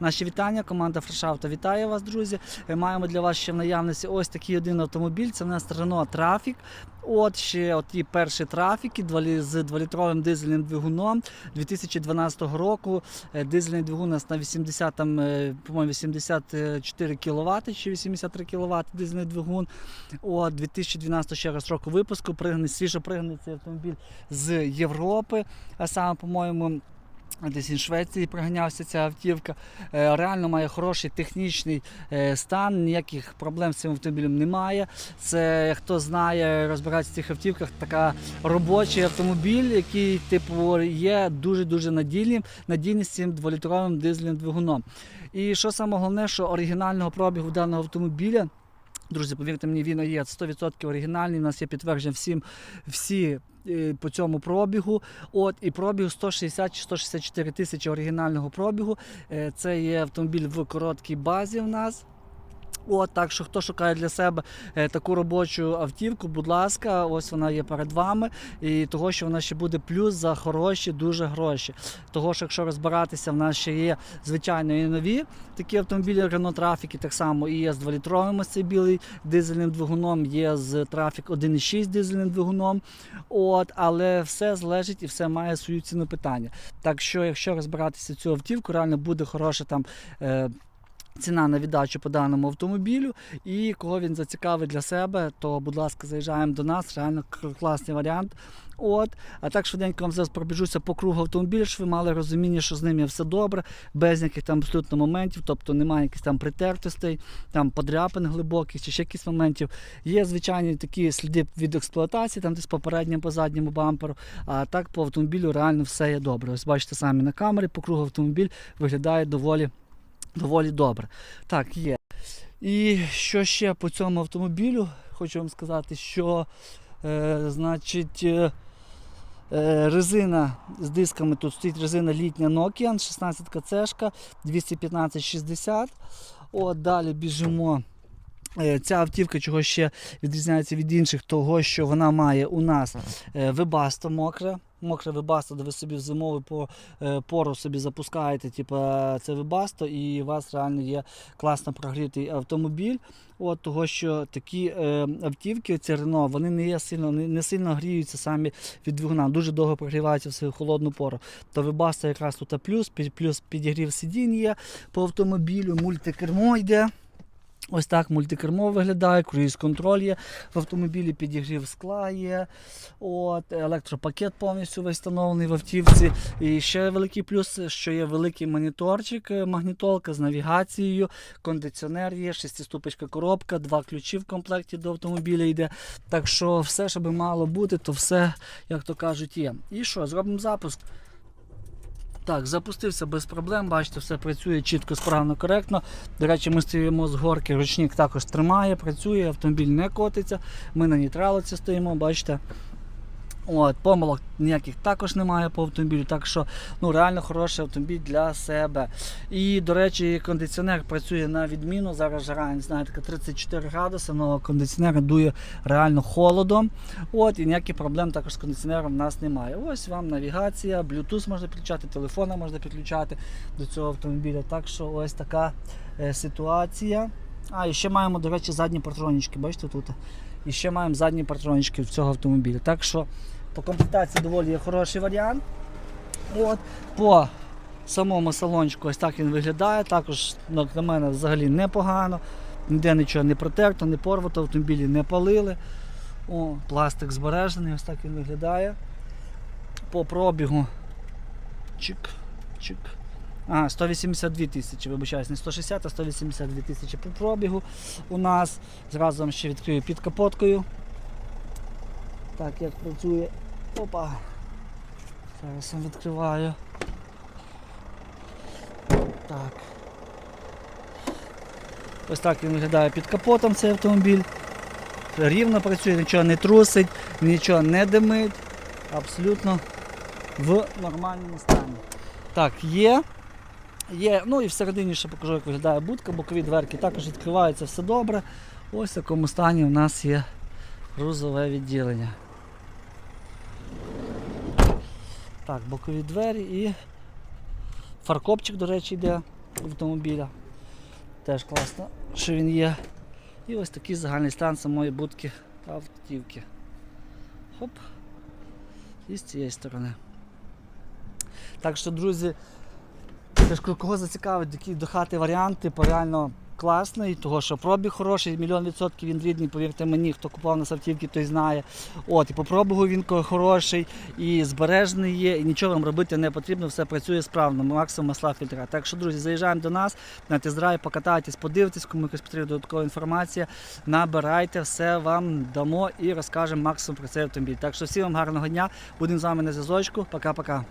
Наші вітання, команда Фрешавто вітає вас, друзі. Е, Маємо для вас ще в наявності ось такий один автомобіль. Це в нас Renault Trafic. От ще от ті перші трафіки з 2-літровим дизельним двигуном 2012 року. Е, Дизельний двигун у нас на 80, там, е, по-моєму, 84 кВт чи 83 кВт дизельний двигун. От 2012 ще раз року випуску. Пригнаний, свіжо пригнаний цей автомобіль з Європи. А саме, по-моєму, Десь in Швеції приганявся ця автівка. Е, Реально має хороший технічний е, стан, ніяких проблем з цим автомобілем немає. Це хто знає, розбирається в цих автівках, така робочий автомобіль, який типу є дуже-дуже надійним, надійним з цим 2-літровим дизельним двигуном. І що саме головне, що оригінального пробігу даного автомобіля. Друзі, повірте мені, він є 100% оригінальний. У нас є підтвердження всім всі е, по цьому пробігу. От і пробіг 160 чи 164 тисячі оригінального пробігу. Е, Це є автомобіль в короткій базі в нас. От, так що хто шукає для себе е, таку робочу автівку, будь ласка, ось вона є перед вами. І того, що вона ще буде плюс за хороші дуже гроші. Того, що якщо розбиратися, в нас ще є звичайно і нові такі автомобілі Renault Trafic, і так само і є з 2-літровим ось цей білий дизельним двигуном, є з Trafic 1.6 дизельним двигуном. От, але все залежить і все має свою ціну питання. Так що, якщо розбиратися цю автівку, реально буде хороша там. Е, Ціна на віддачу по даному автомобілю, і кого він зацікавить для себе, то, будь ласка, заїжджаємо до нас. Реально класний варіант. От, а так швиденько вам зараз пробіжуся по кругу автомобіля, щоб ви мали розуміння, що з ним є все добре, без ніяких там абсолютно моментів, тобто немає якихось там притертостей, там подряпин глибоких чи ще якісь моментів. Є звичайні такі сліди від експлуатації, там десь по передньому, по задньому бамперу. А так по автомобілю реально все є добре. Ось бачите самі на камері, по кругу автомобіль виглядає доволі доволі добре. Так, є. І що ще по цьому автомобілю? Хочу вам сказати, що е, значить. Е, е, Резина з дисками тут стоїть резина літня Nokian, 16 кцшка 215-60. От далі біжимо. Е, Ця автівка чого ще відрізняється від інших, того, що вона має у нас е, вибасто мокре. Мокре вибасто, де ви собі в зимову по- е, пору собі запускаєте, типу, це вибасто, і у вас реально є класно прогрітий автомобіль. От того, що такі е, автівки, ці Рено, вони не є сильно, не, не сильно гріються самі від двигуна, дуже довго прогріваються в свою холодну пору. То вибасто якраз тут плюс, під- плюс підігрів сидінь є по автомобілю, мультикермо йде. Ось так мультикермо виглядає, круїз-контроль є в автомобілі, підігрів скла є. От, електропакет повністю встановлений в автівці. І ще великий плюс, що є великий моніторчик, е, магнітолка з навігацією, кондиціонер є, шестиступочка коробка, два ключі в комплекті до автомобіля йде. Так що все, що би мало бути, то все, як то кажуть, є. І що, зробимо запуск. Так, запустився без проблем, бачите, все працює чітко, справно, коректно. До речі, ми стоїмо з горки, ручник також тримає, працює, автомобіль не котиться. Ми на нейтралиці стоїмо, бачите. От, помилок ніяких також немає по автомобілю, так що ну, реально хороший автомобіль для себе. І, до речі, кондиціонер працює на відміну. Зараз жара, не знаю, така 34 градуси, але кондиціонер дує реально холодом. От, і ніяких проблем також з кондиціонером в нас немає. Ось вам навігація, Bluetooth можна підключати, телефона можна підключати до цього автомобіля. Так що ось така е, ситуація. А, і ще маємо, до речі, задні патронічки, бачите тут. І ще маємо задні патронічки в цього автомобіля. Так що по комплектації доволі є хороший варіант. От, по самому салончику ось так він виглядає. Також на мене взагалі непогано. Ніде нічого не протерто, не порвато, автомобілі не палили. О, пластик збережений, ось так він виглядає. По пробігу. Чик, чик. А, 182 тисячі, вибачаюсь, не 160, а 182 тисячі по пробігу у нас. Зразу ще відкрию під капоткою. Так, як працює. Опа. Зараз я відкриваю. Так. Ось так він виглядає під капотом цей автомобіль. Рівно працює, нічого не трусить, нічого не димить. Абсолютно в нормальному стані. Так, є. Є, ну і всередині ще покажу, як виглядає будка, бокові дверки також відкриваються, все добре. Ось в такому стані у нас є грузове відділення. Так, бокові двері і фаркопчик, до речі, йде автомобіля. Теж класно, що він є. І ось такий загальний стан самої будки автівки. Хоп. І з цієї сторони. Так що, друзі, теж кого зацікавить такі до хати варіант, типу реально класний, того що пробіг хороший, мільйон відсотків він рідний, повірте мені, хто купував на автівки, той знає. От, і по пробігу він хороший, і збережений є, і нічого вам робити не потрібно, все працює справно, максимум масла фільтра. Так що, друзі, заїжджаємо до нас, на тест-драйв, покатайтесь, подивитесь, кому якась потрібна додаткова інформація. Набирайте, все вам дамо і розкажемо максимум про цей автомобіль. Так що всім вам гарного дня, будемо з вами на зв'язочку. Пока-пока.